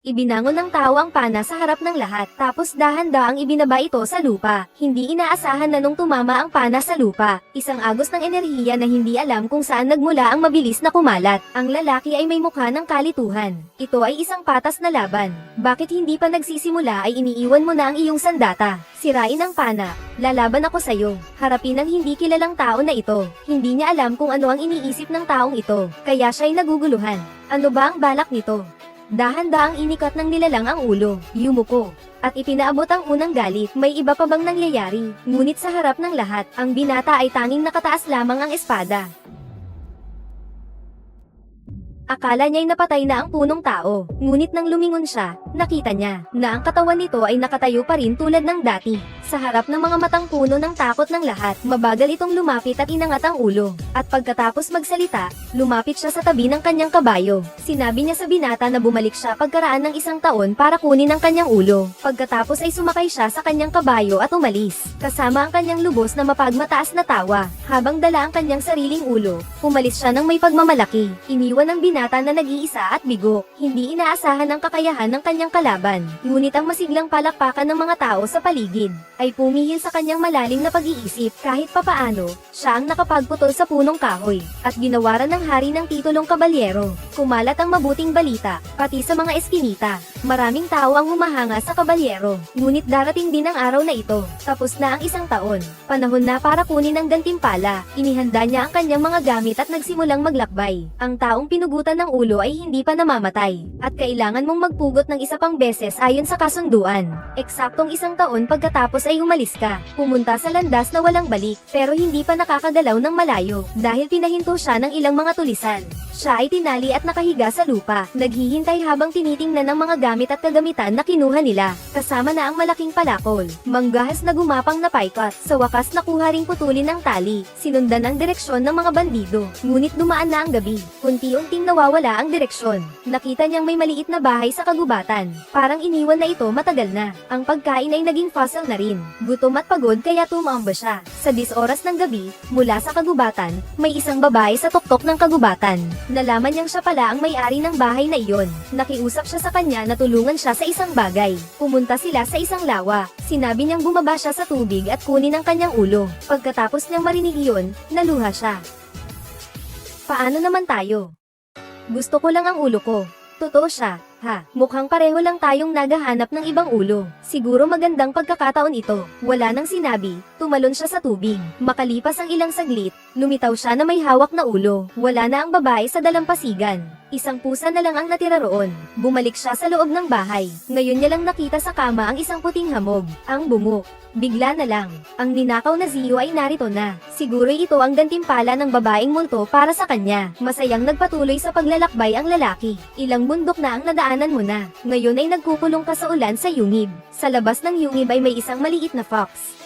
Ibinangon ng tao ang pana sa harap ng lahat, tapos dahan-daang ibinaba ito sa lupa. Hindi inaasahan na nung tumama ang pana sa lupa, isang agos ng enerhiya na hindi alam kung saan nagmula ang mabilis na kumalat. Ang lalaki ay may mukha ng kalituhan. Ito ay isang patas na laban. Bakit hindi pa nagsisimula ay iniiwan mo na ang iyong sandata? Sirain ang pana. Lalaban ako sa'yo. Harapin ang hindi kilalang tao na ito. Hindi niya alam kung ano ang iniisip ng taong ito. Kaya siya'y naguguluhan. Ano ba ang balak nito? Dahan-daang inikat ng nilalang ang ulo, yumuko, at ipinaabot ang unang galit. May iba pa bang nangyayari? Ngunit sa harap ng lahat, ang binata ay tanging nakataas lamang ang espada. Akala niya'y napatay na ang punong tao, ngunit nang lumingon siya, nakita niya na ang katawan nito ay nakatayo pa rin tulad ng dati. Sa harap ng mga matang puno ng takot ng lahat, mabagal itong lumapit at inangat ang ulo. At pagkatapos magsalita, lumapit siya sa tabi ng kanyang kabayo. Sinabi niya sa binata na bumalik siya pagkaraan ng isang taon para kunin ang kanyang ulo. Pagkatapos ay sumakay siya sa kanyang kabayo at umalis. Kasama ang kanyang lubos na mapagmataas na tawa. Habang dala ang kanyang sariling ulo, umalis siya ng may pagmamalaki. Iniwan ng binata na nag-iisa at bigo. Hindi inaasahan ang kakayahan ng kanyang kalaban. Ngunit ang masiglang palakpakan ng mga tao sa paligid ay pumihil sa kanyang malalim na pag-iisip kahit papaano, siya ang nakapagputol sa punong kahoy at ginawaran ng hari ng titulong kabalyero. Kumalat ang mabuting balita, pati sa mga eskinita. Maraming tao ang humahanga sa kabalyero. Ngunit darating din ang araw na ito. Tapos na ang isang taon. Panahon na para kunin ang gantimpala. Inihanda niya ang kanyang mga gamit at nagsimulang maglakbay. Ang taong pinugutan ng ulo ay hindi pa namamatay. At kailangan mong magpugot ng isa pang beses ayon sa kasunduan. Eksaktong isang taon pagkatapos ay umalis ka. Pumunta sa landas na walang balik, pero hindi pa nakakagalaw ng malayo dahil pinahinto siya ng ilang mga tulisan. Siya ay tinali at nakahiga sa lupa, naghihintay habang tinitingnan ng mga gamit at kagamitan na kinuha nila, kasama na ang malaking palakol. Manggahas na gumapang na paikot, sa wakas nakuha ring putulin ng tali, sinundan ang direksyon ng mga bandido. Ngunit dumaan na ang gabi, unti-unting nawawala ang direksyon. Nakita niyang may maliit na bahay sa kagubatan, parang iniwan na ito matagal na. Ang pagkain ay naging fossil na rin. Gutom at pagod kaya tumamba siya. Sa 10 oras ng gabi, mula sa kagubatan, may isang babae sa tuktok ng kagubatan. Nalaman niyang siya pala ang may-ari ng bahay na iyon. Nakiusap siya sa kanya na tulungan siya sa isang bagay. Pumunta sila sa isang lawa. Sinabi niyang bumaba siya sa tubig at kunin ang kanyang ulo. Pagkatapos niyang marinig iyon, naluha siya. Paano naman tayo? Gusto ko lang ang ulo ko. Totoo siya, ha? Mukhang pareho lang tayong naghahanap ng ibang ulo. Siguro magandang pagkakataon ito. Wala nang sinabi, tumalon siya sa tubig. Makalipas ang ilang saglit, lumitaw siya na may hawak na ulo. Wala na ang babae sa dalampasigan. Isang pusa na lang ang natira roon. Bumalik siya sa loob ng bahay. Ngayon niya lang nakita sa kama ang isang puting hamog, ang bumuk. Bigla na lang, ang ninakaw na Zio ay narito na. Siguro ito ang gantimpala ng babaeng multo para sa kanya. Masayang nagpatuloy sa paglalakbay ang lalaki. Ilang bundok na ang nadaanan mo na. Ngayon ay nagkukulong ka sa ulan sa yungib. Sa labas ng yungib ay may isang maliit na fox.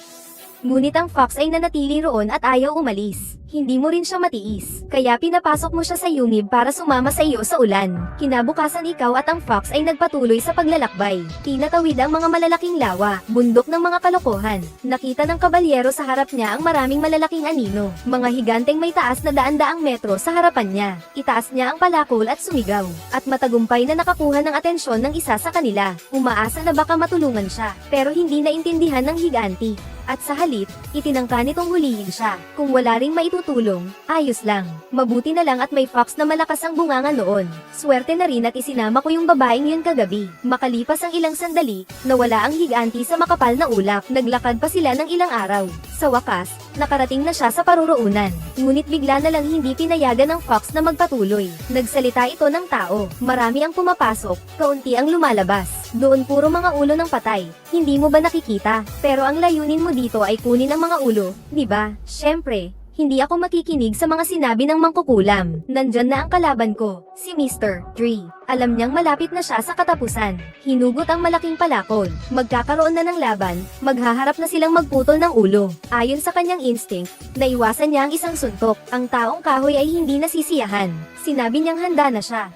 Ngunit ang fox ay nanatili roon at ayaw umalis. Hindi mo rin siya matiis, kaya pinapasok mo siya sa yungib para sumama sa iyo sa ulan. Kinabukasan ikaw at ang fox ay nagpatuloy sa paglalakbay. Tinatawid ang mga malalaking lawa, bundok ng mga kalokohan. Nakita ng kabalyero sa harap niya ang maraming malalaking anino, mga higanteng may taas na daan-daang metro sa harapan niya. Itaas niya ang palakol at sumigaw, at matagumpay na nakakuha ng atensyon ng isa sa kanila. Umaasa na baka matulungan siya, pero hindi naintindihan ng higanti. At sa halip, itinangka nitong hulihin siya. Kung wala ring maitutulong, ayos lang. Mabuti na lang at may fox na malakas ang bunganga noon. Swerte na rin at isinama ko yung babaeng yun kagabi. Makalipas ang ilang sandali, nawala ang higanti sa makapal na ulap. Naglakad pa sila ng ilang araw. Sa wakas, nakarating na siya sa paruroonan. Ngunit bigla na lang hindi pinayagan ng fox na magpatuloy. Nagsalita ito ng tao. Marami ang pumapasok, kaunti ang lumalabas. Doon puro mga ulo ng patay. Hindi mo ba nakikita? Pero ang layunin mo dito ay kunin ang mga ulo, di ba? Syempre, hindi ako makikinig sa mga sinabi ng mangkukulam. Nandyan na ang kalaban ko, si Mr. Tree. Alam niyang malapit na siya sa katapusan. Hinugot ang malaking palakol. Magkakaroon na ng laban, maghaharap na silang magputol ng ulo. Ayon sa kanyang instinct, naiwasan niya ang isang suntok. Ang taong kahoy ay hindi nasisiyahan. Sinabi niyang handa na siya.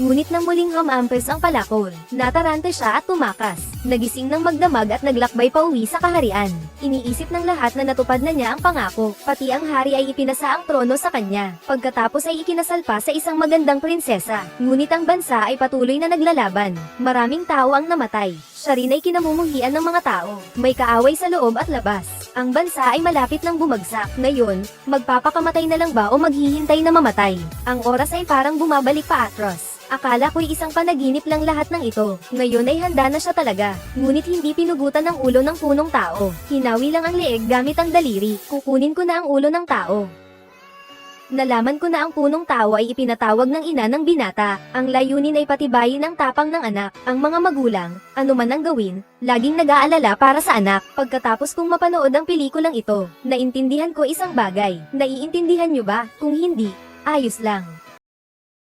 Ngunit nang muling humampes ang palakol, natarante siya at tumakas. Nagising ng magdamag at naglakbay pa uwi sa kaharian. Iniisip ng lahat na natupad na niya ang pangako, pati ang hari ay ipinasa ang trono sa kanya. Pagkatapos ay ikinasal pa sa isang magandang prinsesa. Ngunit ang bansa ay patuloy na naglalaban. Maraming tao ang namatay. Siya rin ay kinamumuhian ng mga tao. May kaaway sa loob at labas. Ang bansa ay malapit ng bumagsak. Ngayon, magpapakamatay na lang ba o maghihintay na mamatay? Ang oras ay parang bumabalik pa atros. Akala ko'y isang panaginip lang lahat ng ito. Ngayon ay handa na siya talaga. Ngunit hindi pinugutan ng ulo ng punong tao. Hinawi lang ang leeg gamit ang daliri. Kukunin ko na ang ulo ng tao. Nalaman ko na ang punong tao ay ipinatawag ng ina ng binata. Ang layunin ay patibayin ang tapang ng anak. Ang mga magulang, ano man ang gawin, laging nag-aalala para sa anak. Pagkatapos kong mapanood ang pelikulang ito, naintindihan ko isang bagay. Naiintindihan nyo ba? Kung hindi, ayos lang.